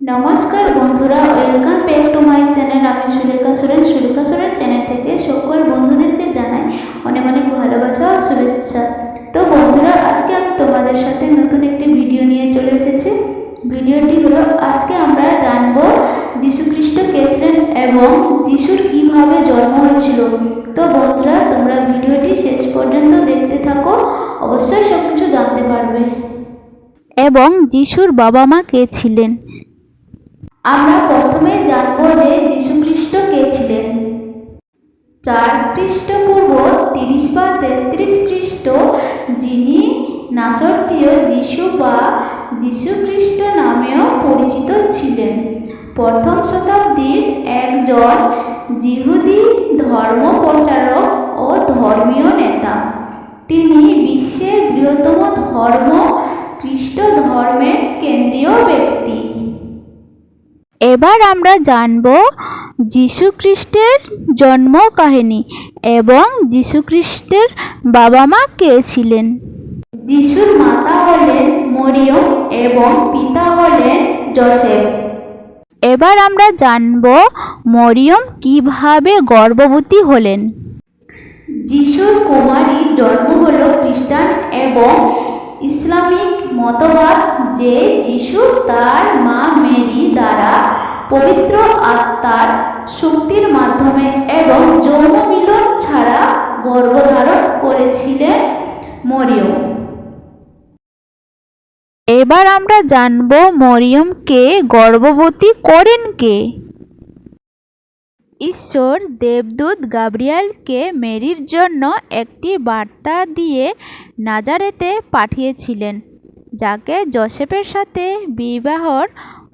নমস্কার বন্ধুরা welcome back to my channel আমি সুলেখা সোরেন। সুলেখা সোরেন চ্যানেল থেকে সকল বন্ধুদেরকে জানাই অনেক অনেক ভালোবাসা ও শুভেচ্ছা। তো বন্ধুরা, আজকে আমি তোমাদের সাথে নতুন একটি ভিডিও নিয়ে চলে এসেছি। ভিডিওটি হলো, আজকে আমরা জানব যীশু খ্রিস্ট কে ছিলেন এবং যিশুর কীভাবে জন্ম হয়েছিল। তো বন্ধুরা, তোমরা ভিডিওটি শেষ পর্যন্ত দেখতে থাকো, অবশ্যই সব কিছু জানতে পারবে। এবং যিশুর বাবা মা কে ছিলেন? আমরা প্রথমে জানব যে যীশুখ্রিস্ট কে ছিলেন। চার খ্রিস্টপূর্ব তিরিশ বা তেত্রিশ খ্রিস্ট, যিনি নাসরতীয় যিশু বা যীশুখ্রিস্ট নামেও পরিচিত ছিলেন। প্রথম শতাব্দীর একজন জিহুদি ধর্ম প্রচারক ও ধর্মীয় নেতা। তিনি বিশ্বের বৃহত্তম ধর্ম, খ্রিস্ট ধর্মের কেন্দ্রীয় ব্যক্তি। এবার আমরা জানব যীশুখ্রিস্টের জন্ম কাহিনী এবং যীশুখ্রিস্টের বাবা মা কে ছিলেন। যিশুর মাতা হলেন মরিয়ম এবং পিতা হলেন জোসেফ। এবার আমরা জানব মরিয়ম কীভাবে গর্ভবতী হলেন। যিশুর কুমারীর জন্ম হল খ্রিস্টান এবং ইসলামিক মতবাদ যে যিশু তার মা পবিত্র আত্মার শক্তির মাধ্যমে এবং যৌন মিলন ছাড়া গর্ভধারণ করেছিলেন মরিয়ম। এবার আমরা জানব মরিয়মকে গর্ভবতী করেন কে? ঈশ্বর দেবদূত গাব্রিয়ালকে মেরির জন্য একটি বার্তা দিয়ে নাজারেতে পাঠিয়েছিলেন, যাকে জোসেফের সাথে বিবাহর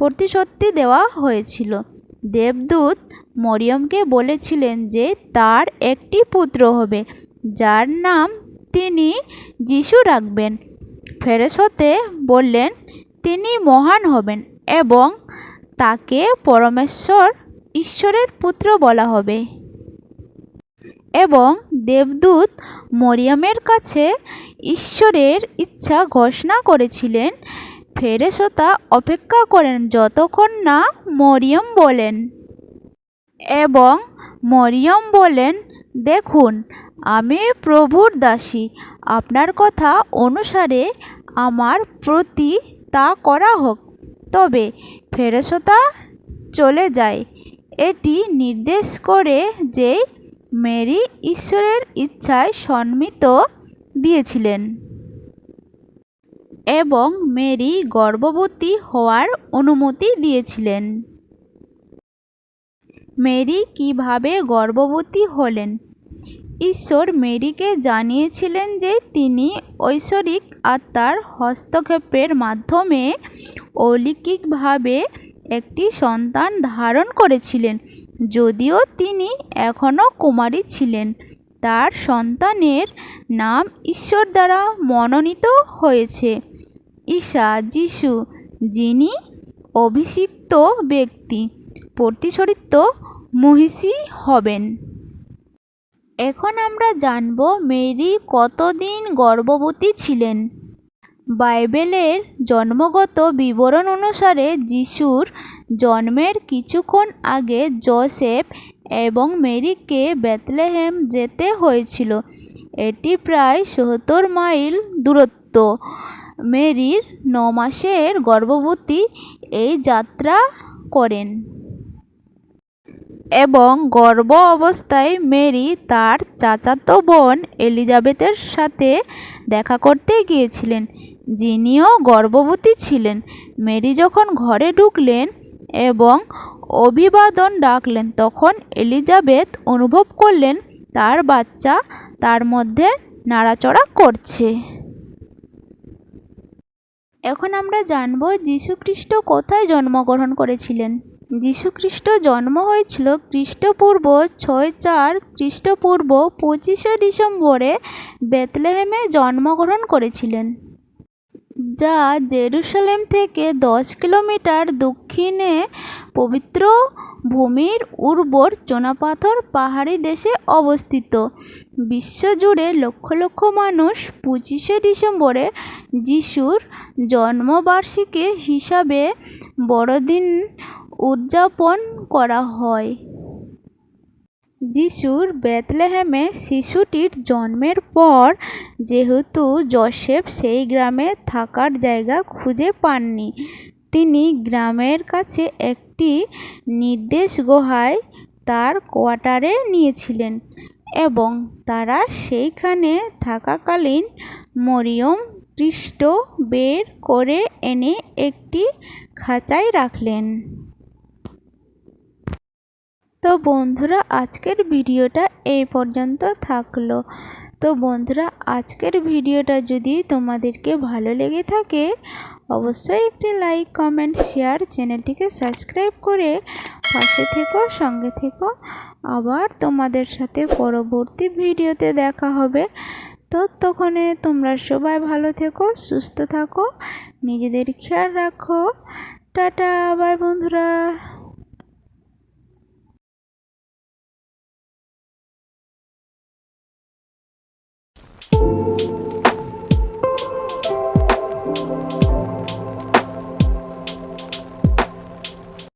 প্রতিশ্রুতি দেওয়া হয়েছিল। দেবদূত মরিয়মকে বলেছিলেন যে তার একটি পুত্র হবে, যার নাম তিনি যিশু রাখবেন। ফেরেশতে বললেন, তিনি মহান হবেন এবং তাকে পরমেশ্বর, ঈশ্বরের পুত্র বলা হবে। এবং দেবদূত মরিয়মের কাছে ঈশ্বরের ইচ্ছা ঘোষণা করেছিলেন ফেরেশতা অপেক্ষা করেন যতক্ষণ না মরিয়ম বলেন। এবং মরিয়ম বলেন, দেখুন, আমি প্রভুর দাসী। আপনার কথা অনুসারে আমার প্রতি তা করা হোক। তবে ফেরেশতা চলে যায়। এটি নির্দেশ করে যে মেরি ঈশ্বরের ইচ্ছায় সম্মিত দিয়েছিলেন। এবং মেরি গর্ভবতী হওয়ার অনুমতি দিয়েছিলেন। মেরি কীভাবে গর্ভবতী হলেন? ঈশ্বর মেরিকে জানিয়েছিলেন যে তিনি ঐশ্বরিক আত্মার হস্তক্ষেপের মাধ্যমে অলৌকিকভাবে একটি সন্তান ধারণ করেছিলেন, যদিও তিনি এখনও কুমারী ছিলেন। তার সন্তানের নাম ঈশ্বর দ্বারা মনোনীত হয়েছে। ঈশা যিশু, যিনি অভিষিক্ত ব্যক্তি প্রতিশরিত মহিষী হবেন। এখন আমরা জানব মেরি কতদিন গর্ভবতী ছিলেন। বাইবেলের জন্মগত বিবরণ অনুসারে যিশুর জন্মের কিছুক্ষণ আগে জোসেফ এবং মেরিকে বেথলেহেম যেতে হয়েছিল। এটি প্রায় সত্তর মাইল দূরত্ব। মেরির ন মাসের গর্ভবতী এই যাত্রা করেন। এবং গর্ভ অবস্থায় মেরি তার চাচাতো বোন এলিজাবেথের সাথে দেখা করতে গিয়েছিলেন, যিনিও গর্ভবতী ছিলেন। মেরি যখন ঘরে ঢুকলেন এবং অভিবাদন ডাকলেন তখন এলিজাবেথ অনুভব করলেন, তার বাচ্চা তার মধ্যে নাড়াচড়া করছে। এখন আমরা জানব যীশুখ্রিস্ট কোথায় জন্মগ্রহণ করেছিলেন। যীশুখ্রিস্ট জন্ম হয়েছিল খ্রিস্টপূর্ব ছয় চার খ্রিস্টপূর্ব পঁচিশে ডিসেম্বরে বেতলেহেমে জন্মগ্রহণ করেছিলেন, যা জেরুসালেম থেকে দশ কিলোমিটার দক্ষিণে পবিত্র ভূমির উর্বর চুনাপাথর পাহাড়ি দেশে অবস্থিত। বিশ্বজুড়ে লক্ষ লক্ষ মানুষ পঁচিশে ডিসেম্বরে যিশুর জন্মবার্ষিকী হিসাবে বড়দিন উদযাপন করা হয়। যিশুর বেতলেহেমে শিশুটির জন্মের পর যেহেতু জোসেফ সেই গ্রামে থাকার জায়গা খুঁজে পাননি, তিনি গ্রামের কাছে একটি নির্দেশ গুহায় তার কোয়ার্টারে নিয়েছিলেন এবং তারা সেইখানে থাকাকালীন মরিয়ম খ্রিস্ট বের করে এনে একটি খাঁচায় রাখলেন। তো বন্ধুরা, আজকের ভিডিওটা এই পর্যন্ত থাকল। তো বন্ধুরা, আজকের ভিডিওটা যদি তোমাদেরকে ভালো লেগে থাকে অবশ্যই একটি লাইক কমেন্ট শেয়ার চ্যানেলটিকে সাবস্ক্রাইব করে পাশে থেকো, সঙ্গে থেকো। আবার তোমাদের সাথে পরবর্তী ভিডিওতে দেখা হবে। ততক্ষণে তোমরা সবাই ভালো থেকো, সুস্থ থাকো, নিজেদের খেয়াল রাখো। টাটা বাই বন্ধুরা।